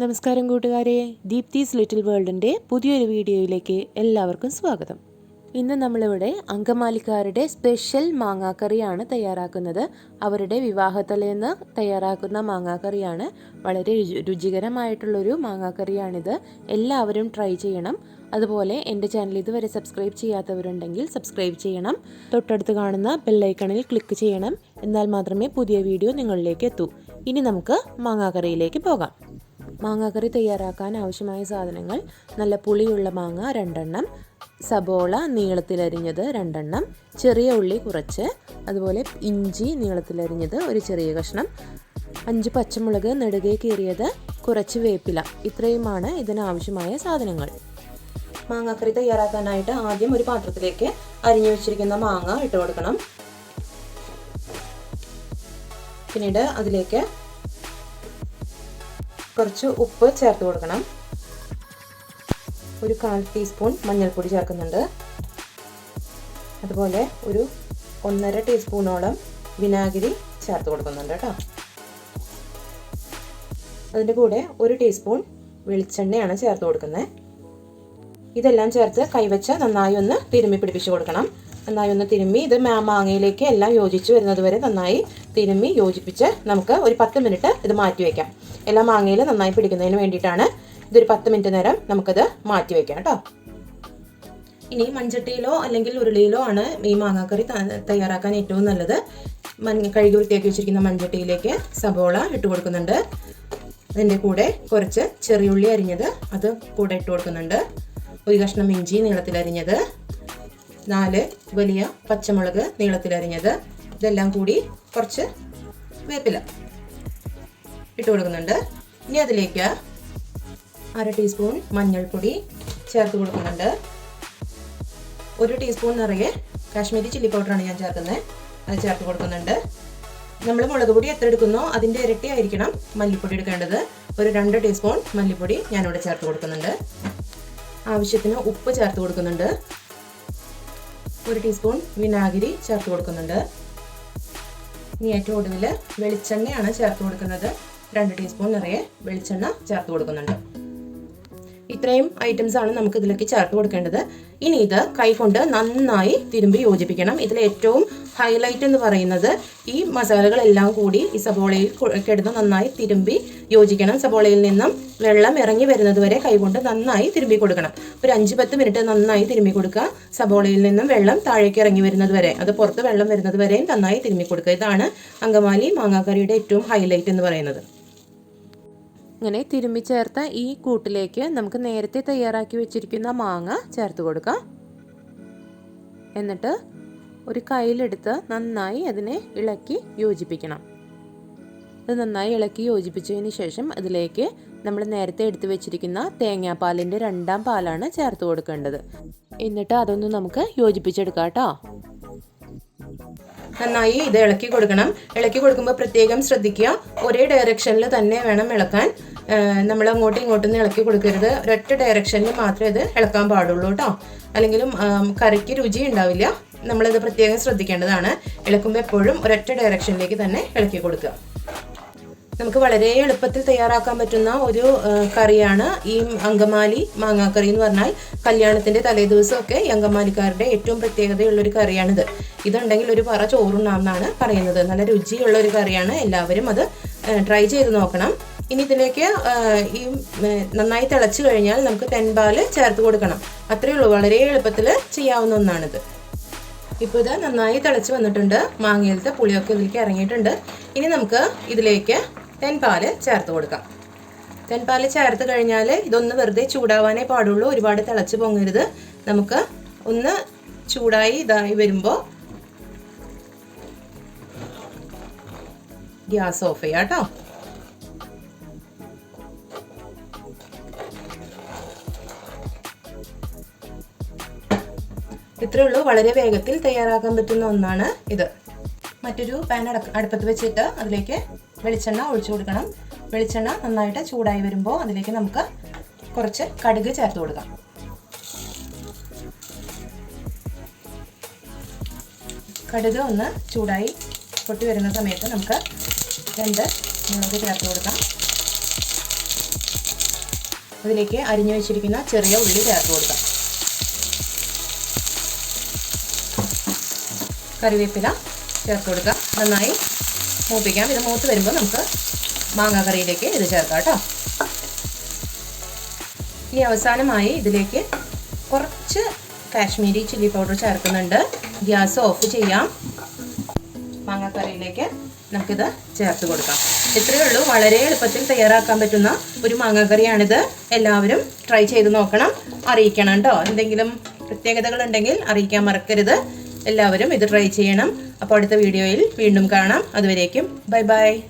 നമസ്കാരം കൂട്ടുകാരെ. ദീപ്തീസ് ലിറ്റിൽ വേൾഡിന്റെ പുതിയൊരു വീഡിയോയിലേക്ക് എല്ലാവർക്കും സ്വാഗതം. ഇന്ന് നമ്മളിവിടെ അങ്കമാലിക്കാരുടെ സ്പെഷ്യൽ മാങ്ങാക്കറിയാണ് തയ്യാറാക്കുന്നത്. അവരുടെ വിവാഹത്തലേന്ന് തയ്യാറാക്കുന്ന മാങ്ങാക്കറിയാണ്. വളരെ രുചി- രുചികരമായിട്ടുള്ളൊരു മാങ്ങാക്കറിയാണിത്. എല്ലാവരും ട്രൈ ചെയ്യണം. അതുപോലെ എന്റെ ചാനൽ ഇതുവരെ സബ്സ്ക്രൈബ് ചെയ്യാത്തവരുണ്ടെങ്കിൽ സബ്സ്ക്രൈബ് ചെയ്യണം. തൊട്ടടുത്ത് കാണുന്ന ബെല്ലൈക്കണിൽ ക്ലിക്ക് ചെയ്യണം. എന്നാൽ മാത്രമേ പുതിയ വീഡിയോ നിങ്ങളിലേക്ക് എത്തൂ. ഇനി നമുക്ക് മാങ്ങാക്കറിയിലേക്ക് പോകാം. മാങ്ങാക്കറി തയ്യാറാക്കാൻ ആവശ്യമായ സാധനങ്ങൾ നല്ല പുളിയുള്ള മാങ്ങ രണ്ടെണ്ണം സബോള നീളത്തിലരിഞ്ഞത് രണ്ടെണ്ണം ചെറിയ ഉള്ളി കുറച്ച് അതുപോലെ ഇഞ്ചി നീളത്തിലരിഞ്ഞത് ഒരു ചെറിയ കഷ്ണം അഞ്ച് പച്ചമുളക് നെടുകെ കീറിയത് കുറച്ച് വേപ്പില. ഇത്രയുമാണ് ഇതിനാവശ്യമായ സാധനങ്ങൾ. മാങ്ങാക്കറി തയ്യാറാക്കാനായിട്ട് ആദ്യം ഒരു പാത്രത്തിലേക്ക് അരിഞ്ഞു വെച്ചിരിക്കുന്ന മാങ്ങ ഇട്ട് കൊടുക്കണം. പിന്നീട് അതിലേക്ക് കുറച്ച് ഉപ്പ് ചേർത്ത് കൊടുക്കണം. ഒരു കാൽ ടീസ്പൂൺ മഞ്ഞൾപ്പൊടി ചേർക്കുന്നുണ്ട്. അതുപോലെ ഒരു ഒന്നര ടീസ്പൂണോളം വിനാഗിരി ചേർത്ത് കൊടുക്കുന്നുണ്ട് കേട്ടോ. അതിന്റെ കൂടെ ഒരു ടീസ്പൂൺ വെളിച്ചെണ്ണയാണ് ചേർത്ത് കൊടുക്കുന്നത്. ഇതെല്ലാം ചേർത്ത് കൈവച്ച് നന്നായി ഒന്ന് തിരുമ്മി പിടിപ്പിച്ച് കൊടുക്കണം. നന്നായി ഒന്ന് തിരുമ്മി ഇത് മാങ്ങയിലേക്ക് എല്ലാം യോജിച്ച് വരുന്നത് വരെ നന്നായി തിരുമ്മി യോജിപ്പിച്ച് നമുക്ക് ഒരു പത്ത് മിനിറ്റ് ഇത് മാറ്റി വയ്ക്കാം എല്ലാം മാങ്ങയിൽ നന്നായി പിടിക്കുന്നതിന് വേണ്ടിയിട്ടാണ് ഇതൊരു പത്ത് മിനിറ്റ് നേരം നമുക്കത് മാറ്റി വയ്ക്കാം കേട്ടോ. ഇനി മൺചട്ടിയിലോ അല്ലെങ്കിൽ ഉരുളിയിലോ ആണ് ഈ മാങ്ങാക്കറി തയ്യാറാക്കാൻ ഏറ്റവും നല്ലത്. മൺ കഴുകി വൃത്തിയാക്കി വെച്ചിരിക്കുന്ന മൺചട്ടിയിലേക്ക് സബോള ഇട്ട് കൊടുക്കുന്നുണ്ട്. അതിന്റെ കൂടെ കുറച്ച് ചെറിയുള്ളി അരിഞ്ഞത് അത് കൂടെ ഇട്ട് കൊടുക്കുന്നുണ്ട്. ഒരു കഷ്ണം ഇഞ്ചി നീളത്തിലരിഞ്ഞത് നാല് വലിയ പച്ചമുളക് നീളത്തിലരിഞ്ഞത് ഇതെല്ലാം കൂടി കുറച്ച് വേപ്പില ഇട്ട് കൊടുക്കുന്നുണ്ട്. ഇനി അതിലേക്ക് അര ടീസ്പൂൺ മഞ്ഞൾപ്പൊടി ചേർത്ത് കൊടുക്കുന്നുണ്ട്. ഒരു ടീസ്പൂൺ നിറയെ കാശ്മീരി ചില്ലി പൗഡറാണ് ഞാൻ ചേർക്കുന്നത്. അത് ചേർത്ത് കൊടുക്കുന്നുണ്ട്. നമ്മൾ മുളക് പൊടി എത്ര എടുക്കുന്നോ അതിന്റെ ഇരട്ടി ആയിരിക്കണം മല്ലിപ്പൊടി എടുക്കേണ്ടത്. ഒരു രണ്ട് ടീസ്പൂൺ മല്ലിപ്പൊടി ഞാനിവിടെ ചേർത്ത് കൊടുക്കുന്നുണ്ട്. ആവശ്യത്തിന് ഉപ്പ് ചേർത്ത് കൊടുക്കുന്നുണ്ട്. ഒരു ടീസ്പൂൺ വിനാഗിരി ചേർത്ത് കൊടുക്കുന്നുണ്ട്. ഇനി ഏറ്റവും ഒടുവിൽ വെളിച്ചെണ്ണയാണ് ചേർത്ത് കൊടുക്കുന്നത്. രണ്ട് ടീസ്പൂൺ നിറയെ വെളിച്ചെണ്ണ ചേർത്ത് കൊടുക്കുന്നുണ്ട്. ഇത്രയും ഐറ്റംസ് ആണ് നമുക്ക് ഇതിലേക്ക് ചേർത്ത് കൊടുക്കേണ്ടത്. ഇനി ഇത് കൈകൊണ്ട് നന്നായി തിരുമ്പി യോജിപ്പിക്കണം. ഇതിൽ ഏറ്റവും ഹൈലൈറ്റ് എന്ന് പറയുന്നത് ഈ മസാലകളെല്ലാം കൂടി ഈ സബോളയിൽ കിടന്ന് നന്നായി തിരുമ്പി യോജിക്കണം. സബോളയിൽ നിന്നും വെള്ളം ഇറങ്ങി വരുന്നത് വരെ കൈകൊണ്ട് നന്നായി തിരുമ്പി കൊടുക്കണം. ഒരു അഞ്ച് പത്ത് മിനിറ്റ് നന്നായി തിരുമ്പി കൊടുക്കുക. സബോളയിൽ നിന്നും വെള്ളം താഴേക്ക് ഇറങ്ങി വരുന്നത് വരെ അത് പുറത്ത് വെള്ളം വരുന്നത് വരെയും നന്നായി തിരുമ്പി കൊടുക്കുക. ഇതാണ് അങ്കമാലി മാങ്ങാക്കറിയുടെ ഏറ്റവും ഹൈലൈറ്റ് എന്ന് പറയുന്നത്. ഇങ്ങനെ തിരുമ്പി ചേർത്ത ഈ കൂട്ടിലേക്ക് നമുക്ക് നേരത്തെ തയ്യാറാക്കി വെച്ചിരിക്കുന്ന മാങ്ങ ചേർത്ത് കൊടുക്കാം. എന്നിട്ട് ഒരു കയ്യിലെടുത്ത് നന്നായി അതിനെ ഇളക്കി യോജിപ്പിക്കണം. അത് നന്നായി ഇളക്കി യോജിപ്പിച്ചതിന് ശേഷം അതിലേക്ക് നമ്മൾ നേരത്തെ എടുത്തു വെച്ചിരിക്കുന്ന തേങ്ങാപ്പാലിന്റെ രണ്ടാം പാലാണ് ചേർത്ത് കൊടുക്കേണ്ടത്. എന്നിട്ട് അതൊന്ന് നമുക്ക് യോജിപ്പിച്ചെടുക്കാം കേട്ടോ. നന്നായി ഇത് ഇളക്കി കൊടുക്കണം. ഇളക്കി കൊടുക്കുമ്പോൾ പ്രത്യേകം ശ്രദ്ധിക്കുക. ഒരേ ഡയറക്ഷനിൽ തന്നെ വേണം ഇളക്കാൻ. നമ്മൾ അങ്ങോട്ടും ഇങ്ങോട്ടും ഇളക്കി കൊടുക്കരുത്. ഒരൊറ്റ ഡയറക്ഷനിൽ മാത്രമേ ഇത് ഇളക്കാൻ പാടുള്ളൂ കേട്ടോ. അല്ലെങ്കിലും കറിക്ക് രുചി ഉണ്ടാവില്ല. നമ്മളിത് പ്രത്യേകം ശ്രദ്ധിക്കേണ്ടതാണ്. ഇളക്കുമ്പോൾ എപ്പോഴും ഒരൊറ്റ ഡയറക്ഷനിലേക്ക് തന്നെ ഇളക്കി കൊടുക്കുക. നമുക്ക് വളരെ എളുപ്പത്തിൽ തയ്യാറാക്കാൻ പറ്റുന്ന ഒരു കറിയാണ് ഈ അങ്കമാലി മാങ്ങാക്കറി എന്ന് പറഞ്ഞാൽ കല്യാണത്തിന്റെ തലേദിവസമൊക്കെ ഈ അങ്കമാലിക്കാരുടെ ഏറ്റവും പ്രത്യേകതയുള്ള ഒരു കറിയാണിത്. ഇതുണ്ടെങ്കിൽ ഒരു പറ ചോറുണ്ടാവുന്നതാണ് പറയുന്നത്. നല്ല രുചിയുള്ള ഒരു കറിയാണ്. എല്ലാവരും അത് ട്രൈ ചെയ്ത് നോക്കണം. ഇനി ഇതിലേക്ക് ഈ നന്നായി തിളച്ചു കഴിഞ്ഞാൽ നമുക്ക് തെൻപാൽ ചേർത്ത് കൊടുക്കണം. അത്രയേ ഉള്ളൂ. വളരെ എളുപ്പത്തിൽ ചെയ്യാവുന്ന ഒന്നാണിത്. ഇപ്പോൾ ഇത് നന്നായി തിളച്ച് വന്നിട്ടുണ്ട്. മാങ്ങയിലത്തെ പുളിയൊക്കെ ഇതിലേക്ക് ഇറങ്ങിയിട്ടുണ്ട്. ഇനി നമുക്ക് ഇതിലേക്ക് തെൻപാൽ ചേർത്ത് കൊടുക്കാം. തെൻപാൽ ചേർത്ത് കഴിഞ്ഞാൽ ഇതൊന്ന് വെറുതെ ചൂടാവാനേ പാടുള്ളൂ. ഒരുപാട് തിളച്ച് പൊങ്ങരുത്. നമുക്ക് ഒന്ന് ചൂടായി ഇതായി വരുമ്പോൾ ഗ്യാസ് ഓഫ് ചെയ്യാം കേട്ടോ. ഇത്രയേ ഉള്ളൂ. വളരെ വേഗത്തിൽ തയ്യാറാക്കാൻ പറ്റുന്ന ഒന്നാണ് ഇത്. മറ്റൊരു പാൻ അട അടുപ്പത്ത് വെച്ചിട്ട് അതിലേക്ക് വെളിച്ചെണ്ണ ഒഴിച്ചു കൊടുക്കണം. വെളിച്ചെണ്ണ നന്നായിട്ട് ചൂടായി വരുമ്പോൾ അതിലേക്ക് നമുക്ക് കുറച്ച് കടുക് ചേർത്ത് കൊടുക്കാം. കടുക് ഒന്ന് ചൂടായി പൊട്ടി വരുന്ന സമയത്ത് നമുക്ക് രണ്ട് മുളക് ചേർത്ത് കൊടുക്കാം. അതിലേക്ക് അരിഞ്ഞു വെച്ചിരിക്കുന്ന ചെറിയ ഉള്ളി ചേർത്ത് കൊടുക്കാം. കറിവേപ്പില ചേർത്ത് കൊടുക്കാം നന്നായി മൂപ്പിക്കാം. ഇത് മൂത്ത് വരുമ്പോൾ നമുക്ക് മാങ്ങ കറിയിലേക്ക് ഇത് ചേർക്കാം കേട്ടോ. ഇനി അവസാനമായി ഇതിലേക്ക് കുറച്ച് കാശ്മീരി ചില്ലി പൗഡർ ചേർക്കുന്നുണ്ട്. ഗ്യാസ് ഓഫ് ചെയ്യാം. മാങ്ങാക്കറിയിലേക്ക് നമുക്കിത് ചേർത്ത് കൊടുക്കാം. ഇത്രയേ ഉള്ളൂ. വളരെ എളുപ്പത്തിൽ തയ്യാറാക്കാൻ പറ്റുന്ന ഒരു മാങ്ങാക്കറിയാണിത് എല്ലാവരും ട്രൈ ചെയ്ത് നോക്കണം. അറിയിക്കണം കേട്ടോ. എന്തെങ്കിലും പ്രത്യേകതകൾ ഉണ്ടെങ്കിൽ അറിയിക്കാൻ മറക്കരുത്. എല്ലാവരും ഇത് ട്രൈ ചെയ്യണം. അപ്പോൾ അടുത്ത വീഡിയോയിൽ വീണ്ടും കാണാം. അതുവരേക്കും ബൈ ബൈ